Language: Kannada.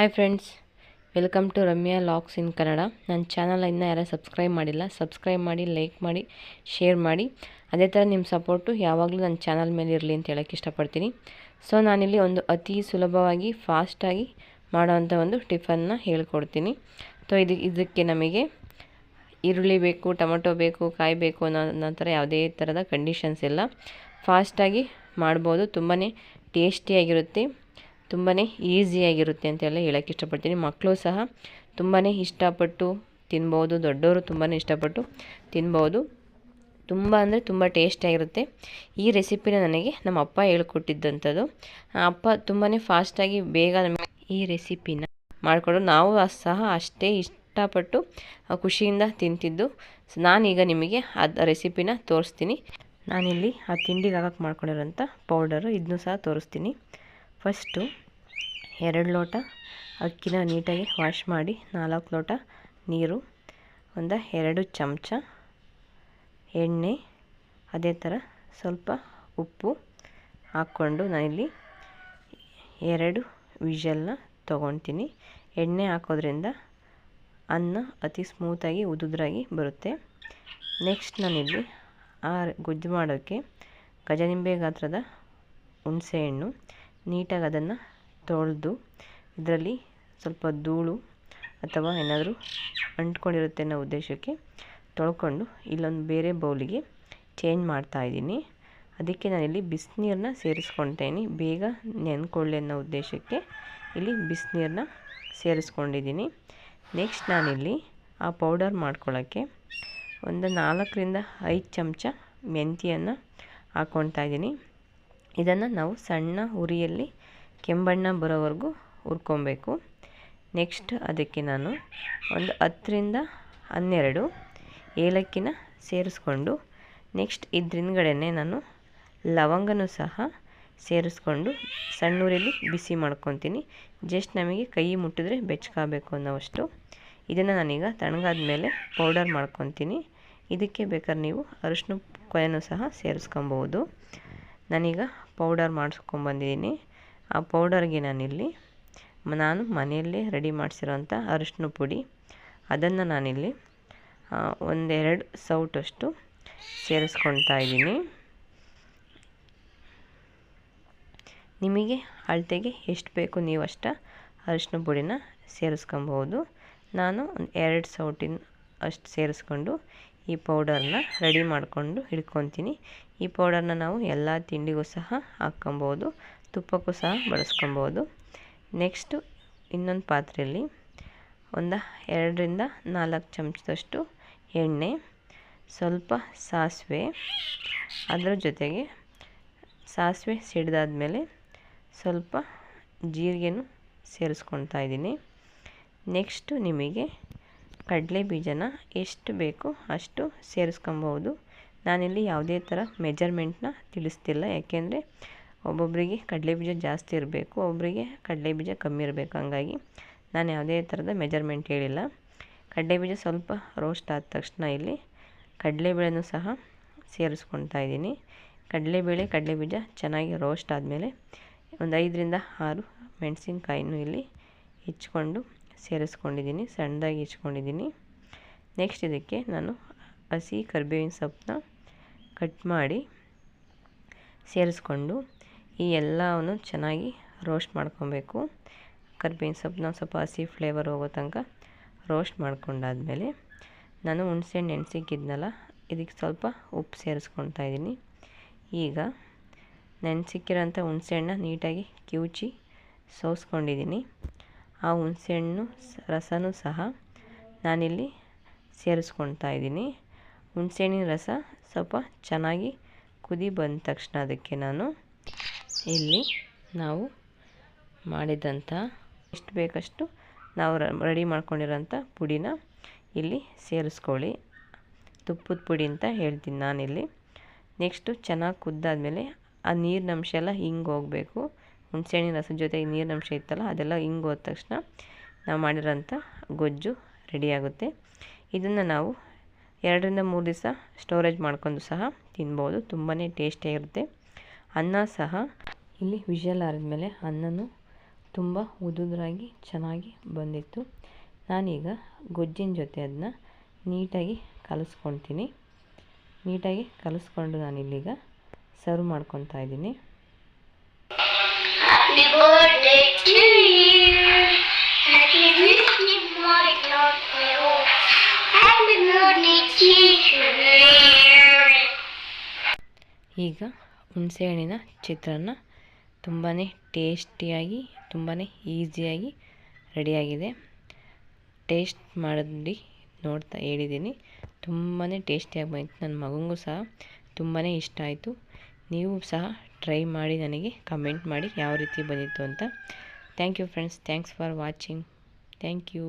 Hi friends welcome to Ramya LOX in Kannada ನನ್ನ ಚಾನಲ್ ಇನ್ನೂ ಯಾರು ಸಬ್ಸ್ಕ್ರೈಬ್ ಮಾಡಿಲ್ಲ ಸಬ್ಸ್ಕ್ರೈಬ್ ಮಾಡಿ ಲೈಕ್ ಮಾಡಿ ಶೇರ್ ಮಾಡಿ. ಅದೇ ಥರ ನಿಮ್ಮ ಸಪೋರ್ಟು ಯಾವಾಗಲೂ ನನ್ನ ಚಾನಲ್ ಮೇಲೆ ಇರಲಿ ಅಂತ ಹೇಳೋಕ್ಕೆ ಇಷ್ಟಪಡ್ತೀನಿ. ಸೊ ನಾನಿಲ್ಲಿ ಒಂದು ಅತಿ ಸುಲಭವಾಗಿ ಫಾಸ್ಟಾಗಿ ಮಾಡೋವಂಥ ಒಂದು ಟಿಫನ್ನ ಹೇಳ್ಕೊಡ್ತೀನಿ. ಸೊ ಇದು, ಇದಕ್ಕೆ ನಮಗೆ ಈರುಳ್ಳಿ ಬೇಕು, ಟೊಮೊಟೊ ಬೇಕು, ಕಾಯಿ ಬೇಕು ಅನ್ನೋ ಥರ ಯಾವುದೇ ಥರದ ಕಂಡೀಷನ್ಸ್ ಇಲ್ಲ. ಫಾಸ್ಟಾಗಿ ಮಾಡ್ಬೋದು ತುಂಬಾ ಟೇಸ್ಟಿಯಾಗಿರುತ್ತೆ ತುಂಬಾ ಈಸಿಯಾಗಿರುತ್ತೆ ಅಂತೆಲ್ಲ ಹೇಳೋಕ್ಕೆ ಇಷ್ಟಪಡ್ತೀನಿ. ಮಕ್ಕಳು ಸಹ ತುಂಬಾ ಇಷ್ಟಪಟ್ಟು ತಿನ್ಬೋದು. ದೊಡ್ಡವರು ತುಂಬಾ ಇಷ್ಟಪಟ್ಟು ತಿನ್ಬೋದು. ತುಂಬ ಅಂದರೆ ತುಂಬ ಟೇಸ್ಟಿಯಾಗಿರುತ್ತೆ ಈ ರೆಸಿಪಿನ ನನಗೆ ನಮ್ಮ ಅಪ್ಪ ಹೇಳ್ಕೊಟ್ಟಿದ್ದಂಥದ್ದು. ಅಪ್ಪ ತುಂಬಾ ಫಾಸ್ಟಾಗಿ ಬೇಗ ನಮಗೆ ಈ ರೆಸಿಪಿನ ಮಾಡಿಕೊಡು ನಾವು ಸಹ ಅಷ್ಟೇ ಇಷ್ಟಪಟ್ಟು ಖುಷಿಯಿಂದ ತಿಂತಿದ್ದು. ನಾನೀಗ ನಿಮಗೆ ಅದು ರೆಸಿಪಿನ ತೋರಿಸ್ತೀನಿ. ನಾನಿಲ್ಲಿ ಆ ತಿಂಡಿಗೆ ಹಾಕಕ್ಕೆ ಮಾಡ್ಕೊಂಡಿರೋಂಥ ಪೌಡರು ಇದನ್ನು ಸಹ ತೋರಿಸ್ತೀನಿ. ಫಸ್ಟು ಎರಡು ಲೋಟ ಅಕ್ಕಿನ ನೀಟಾಗಿ ವಾಶ್ ಮಾಡಿ ನಾಲ್ಕು ಲೋಟ ನೀರು, ಒಂದು ಎರಡು ಚಮಚ ಎಣ್ಣೆ, ಅದೇ ಥರ ಸ್ವಲ್ಪ ಉಪ್ಪು ಹಾಕ್ಕೊಂಡು ನಾನಿಲ್ಲಿ ಎರಡು ವಿಷಲ್ನ ತೊಗೊತೀನಿ ಎಣ್ಣೆ ಹಾಕೋದ್ರಿಂದ ಅನ್ನ ಅತಿ ಸ್ಮೂತಾಗಿ, ಉದುದ್ರಾಗಿ ಬರುತ್ತೆ. ನೆಕ್ಸ್ಟ್ ನಾನಿಲ್ಲಿ ಆ ಗೊಜ್ಜು ಮಾಡೋಕ್ಕೆ ಗಜನಿಂಬೆ ಗಾತ್ರದ ಹುಣಸೆಹಣ್ಣು ನೀಟಾಗಿ ಅದನ್ನು ತೊಳೆದು ಇದರಲ್ಲಿ ಸ್ವಲ್ಪ ಧೂಳು ಅಥವಾ ಏನಾದರೂ ಅಂಟ್ಕೊಂಡಿರುತ್ತೆ ಅನ್ನೋ ಉದ್ದೇಶಕ್ಕೆ ತೊಳ್ಕೊಂಡು ಇಲ್ಲೊಂದು ಬೇರೆ ಬೌಲಿಗೆ ಚೇಂಜ್ ಮಾಡ್ತಾ ಇದ್ದೀನಿ. ಅದಕ್ಕೆ ನಾನಿಲ್ಲಿ ಬಿಸಿನೀರನ್ನ ಸೇರಿಸ್ಕೊಳ್ತೀನಿ. ಬೇಗ ನೆನ್ಕೊಳ್ಳಿ ಅನ್ನೋ ಉದ್ದೇಶಕ್ಕೆ ಇಲ್ಲಿ ಬಿಸಿನೀರನ್ನ ಸೇರಿಸ್ಕೊಂಡಿದ್ದೀನಿ. ನೆಕ್ಸ್ಟ್ ನಾನಿಲ್ಲಿ ಆ ಪೌಡರ್ ಮಾಡ್ಕೊಳ್ಳೋಕ್ಕೆ ಒಂದು ನಾಲ್ಕರಿಂದ ಐದು ಚಮಚ ಮೆಂತ್ಯನ ಹಾಕ್ಕೊಳ್ತಾ ಇದ್ದೀನಿ. ಇದನ್ನು ನಾವು ಸಣ್ಣ ಉರಿಯಲ್ಲಿ ಕೆಂಬಣ್ಣ ಬರೋವರೆಗೂ ಹುರ್ಕೊಬೇಕು. ನೆಕ್ಸ್ಟ್ ಅದಕ್ಕೆ ನಾನು ಒಂದು ಹತ್ತರಿಂದ ಹನ್ನೆರಡು ಏಲಕ್ಕಿನ ಸೇರಿಸ್ಕೊಂಡು, ನೆಕ್ಸ್ಟ್ ಇದ್ರಿಂದಗಡೆನೆ ನಾನು ಲವಂಗನೂ ಸಹ ಸೇರಿಸ್ಕೊಂಡು ಸಣ್ಣ ಉರಿಯಲ್ಲಿ ಬಿಸಿ ಮಾಡ್ಕೊತೀನಿ. ಜಸ್ಟ್ ನಮಗೆ ಕೈ ಮುಟ್ಟಿದ್ರೆ ಬೆಚ್ಚಗಾಗಬೇಕು ಅನ್ನೋವಷ್ಟು. ಇದನ್ನು ನಾನೀಗ ತಣ್ಣಗಾದ ಮೇಲೆ ಪೌಡರ್ ಮಾಡ್ಕೊತೀನಿ. ಇದಕ್ಕೆ ಬೇಕಾದ್ರೆ ನೀವು ಅರಿಶಿನ ಕೊಯ್ಯನ್ನು ಸಹ ಸೇರಿಸ್ಕೊಬೋದು. ನಾನೀಗ ಪೌಡರ್ ಮಾಡಿಸ್ಕೊಂಬಂದಿದ್ದೀನಿ ಆ ಪೌಡರ್ಗೆ ನಾನಿಲ್ಲಿ ನಾನು ಮನೆಯಲ್ಲೇ ರೆಡಿ ಮಾಡಿಸಿರೋಂಥ ಅರಿಶಿನ ಪುಡಿ. ಅದನ್ನು ನಾನಿಲ್ಲಿ ಒಂದೆರಡು ಸೌಟಷ್ಟು ಸೇರಿಸ್ಕೊಳ್ತಾ ಇದ್ದೀನಿ. ನಿಮಗೆ ಅಳತೆಗೆ ಎಷ್ಟು ಬೇಕು ನೀವು ಅಷ್ಟ ಅರಿಶಿನ ಪುಡಿನ ಸೇರಿಸ್ಕೊಬೋದು ನಾನು ಒಂದು ಎರಡು ಸೌಟಿನ ಅಷ್ಟು ಸೇರಿಸ್ಕೊಂಡು ಈ ಪೌಡರ್ನ ರೆಡಿ ಮಾಡಿಕೊಂಡು ಹಿಡ್ಕೊತೀನಿ. ಈ ಪೌಡರ್ನ ನಾವು ಎಲ್ಲ ತಿಂಡಿಗೂ ಸಹ ಹಾಕ್ಕೊಬೋದು, ತುಪ್ಪಕ್ಕೂ ಸಹ ಬಳಸ್ಕೊಬೋದು. ನೆಕ್ಸ್ಟು ಇನ್ನೊಂದು ಪಾತ್ರೆಯಲ್ಲಿ ಒಂದು ಎರಡರಿಂದ ನಾಲ್ಕು ಚಮಚದಷ್ಟು ಎಣ್ಣೆ, ಸ್ವಲ್ಪ ಸಾಸಿವೆ. ಅದರ ಜೊತೆಗೆ ಸಾಸಿವೆ ಸಿಡ್ದಾದ್ಮೇಲೆ ಸ್ವಲ್ಪ ಜೀರಿಗೆನೂ ಸೇರಿಸ್ಕೊಳ್ತಾ ಇದ್ದೀನಿ. ನೆಕ್ಸ್ಟು ನಿಮಗೆ ಕಡಲೆ ಬೀಜನ ಎಷ್ಟು ಬೇಕು ಅಷ್ಟು ಸೇರಿಸ್ಕೊಬೋದು. ನಾನಿಲ್ಲಿ ಯಾವುದೇ ಥರ ಮೆಜರ್ಮೆಂಟ್ನ ತಿಳಿಸ್ತಿಲ್ಲ. ಯಾಕೆಂದರೆ ಒಬ್ಬೊಬ್ಬರಿಗೆ ಕಡಲೆ ಬೀಜ ಜಾಸ್ತಿ ಇರಬೇಕು ಒಬ್ಬರಿಗೆ ಕಡಲೆ ಬೀಜ ಕಮ್ಮಿ ಇರಬೇಕು. ಹಂಗಾಗಿ ನಾನು ಯಾವುದೇ ಥರದ ಮೆಜರ್ಮೆಂಟ್ ಹೇಳಿಲ್ಲ. ಕಡಲೆ ಬೀಜ ಸ್ವಲ್ಪ ರೋಸ್ಟ್ ಆದ ತಕ್ಷಣ ಇಲ್ಲಿ ಕಡಲೆಬೇಳೆನೂ ಸಹ ಸೇರಿಸ್ಕೊಳ್ತಾ ಇದ್ದೀನಿ. ಕಡಲೆಬೇಳೆ ಕಡಲೆಬೀಜ ಚೆನ್ನಾಗಿ ರೋಸ್ಟ್ ಆದಮೇಲೆ ಒಂದು ಐದರಿಂದ ಆರು ಮೆಣಸಿನ್ಕಾಯಿನೂ ಇಲ್ಲಿ ಹೆಚ್ಕೊಂಡು ಸೇರಿಸ್ಕೊಂಡಿದ್ದೀನಿ, ಸಣ್ಣದಾಗಿ ಹೆಚ್ಕೊಂಡಿದ್ದೀನಿ ನೆಕ್ಸ್ಟ್ ಇದಕ್ಕೆ ನಾನು ಹಸಿ ಕರಿಬೇವಿನ ಸೊಪ್ಪನ್ನ ಕಟ್ ಮಾಡಿ ಸೇರಿಸ್ಕೊಂಡು ಈ ಎಲ್ಲವನ್ನು ಚೆನ್ನಾಗಿ ರೋಸ್ಟ್ ಮಾಡ್ಕೊಬೇಕು. ಕರಿಬೇವಿನ ಸೊಪ್ಪನ್ನ ಸ್ವಲ್ಪ ಹಸಿ ಫ್ಲೇವರ್ ಹೋಗೋ ತನಕ ರೋಸ್ಟ್ ಮಾಡ್ಕೊಂಡಾದಮೇಲೆ ನಾನು ಹುಣಸೆಹಣ್ಣು ನೆನೆಸಿಕ್ಕಿದ್ನಲ್ಲ, ಇದಕ್ಕೆ ಸ್ವಲ್ಪ ಉಪ್ಪು ಸೇರಿಸ್ಕೊತಾ ಇದ್ದೀನಿ. ಈಗ ನೆನೆಸಿಕ್ಕಿರೋಂಥ ಹುಣಸೆಹಣ್ಣ ನೀಟಾಗಿ ಕಿವುಚಿ ಸೋಸ್ಕೊಂಡಿದ್ದೀನಿ. ಆ ಹುಣಸೆಹಣ್ಣು ರಸನೂ ಸಹ ನಾನಿಲ್ಲಿ ಸೇರಿಸ್ಕೊಳ್ತಾ ಇದ್ದೀನಿ. ಹುಣಸೆಹಣ್ಣಿನ ರಸ ಸ್ವಲ್ಪ ಚೆನ್ನಾಗಿ ಕುದಿ ಬಂದ ತಕ್ಷಣ ಅದಕ್ಕೆ ನಾನು ಇಲ್ಲಿ ನಾವು ಮಾಡಿದಂಥ ಎಷ್ಟು ಬೇಕಷ್ಟು ನಾವು ರೆಡಿ ಮಾಡ್ಕೊಂಡಿರೋಂಥ ಪುಡಿನ ಇಲ್ಲಿ ಸೇರಿಸ್ಕೊಳ್ಳಿ. ತುಪ್ಪದ ಪುಡಿ ಅಂತ ಹೇಳ್ತೀನಿ ನಾನಿಲ್ಲಿ. ನೆಕ್ಸ್ಟು ಚೆನ್ನಾಗಿ ಕುದ್ದಾದಮೇಲೆ ಆ ನೀರಿನಂಶ ಎಲ್ಲ ಹಿಂಗೆ ಹೋಗಬೇಕು. ಹುಣಸೆಹಣ್ಣಿನ ರಸದ ಜೊತೆಗೆ ನೀರಿನ ಅಂಶ ಇತ್ತಲ್ಲ, ಅದೆಲ್ಲ ಹಿಂಗೆ ಹೋದ ತಕ್ಷಣ ನಾವು ಮಾಡಿರೋಂಥ ಗೊಜ್ಜು ರೆಡಿಯಾಗುತ್ತೆ ಇದನ್ನು ನಾವು ಎರಡರಿಂದ ಮೂರು ದಿವಸ ಸ್ಟೋರೇಜ್ ಮಾಡ್ಕೊಂಡು ಸಹ ತಿನ್ಬೋದು ತುಂಬಾ ಟೇಸ್ಟಿಯಾಗಿರುತ್ತೆ ಅನ್ನ ಸಹ ಇಲ್ಲಿ ವಿಷಲ್ ಆರಿದ್ಮೇಲೆ ಅನ್ನನೂ ತುಂಬ ಉದುದ್ರಾಗಿ ಚೆನ್ನಾಗಿ ಬಂದಿತ್ತು. ನಾನೀಗ ಗೊಜ್ಜಿನ ಜೊತೆ ಅದನ್ನ ನೀಟಾಗಿ ಕಲಿಸ್ಕೊತೀನಿ. ನೀಟಾಗಿ ಕಲಿಸ್ಕೊಂಡು ನಾನಿಲ್ಲೀಗ ಸರ್ವ್ ಮಾಡ್ಕೊತಾ ಇದ್ದೀನಿ. Happy birthday to you. Happy birthday, my. Happy birthday to you. ಈಗ ಹುಣಸೆಹಣ್ಣಿನ ಚಿತ್ರಾನ್ನ ತುಂಬಾ ಟೇಸ್ಟಿಯಾಗಿ ತುಂಬಾ ಈಸಿಯಾಗಿ ರೆಡಿಯಾಗಿದೆ ಟೇಸ್ಟ್ ಮಾಡಿ ನೋಡ್ತಾ ಹೇಳಿದ್ದೀನಿ ತುಂಬಾ ಟೇಸ್ಟಿಯಾಗಿ ಬಂತು ನನ್ನ ಮಗನಿಗೂ ಸಹ ತುಂಬಾ ಇಷ್ಟ ಆಯಿತು ನೀವು ಸಹ ಟ್ರೈ ಮಾಡಿ ನನಗೆ ಕಮೆಂಟ್ ಮಾಡಿ ಯಾವ ರೀತಿ ಬಂದಿತ್ತು ಅಂತ. Thank you friends thanks for watching thank you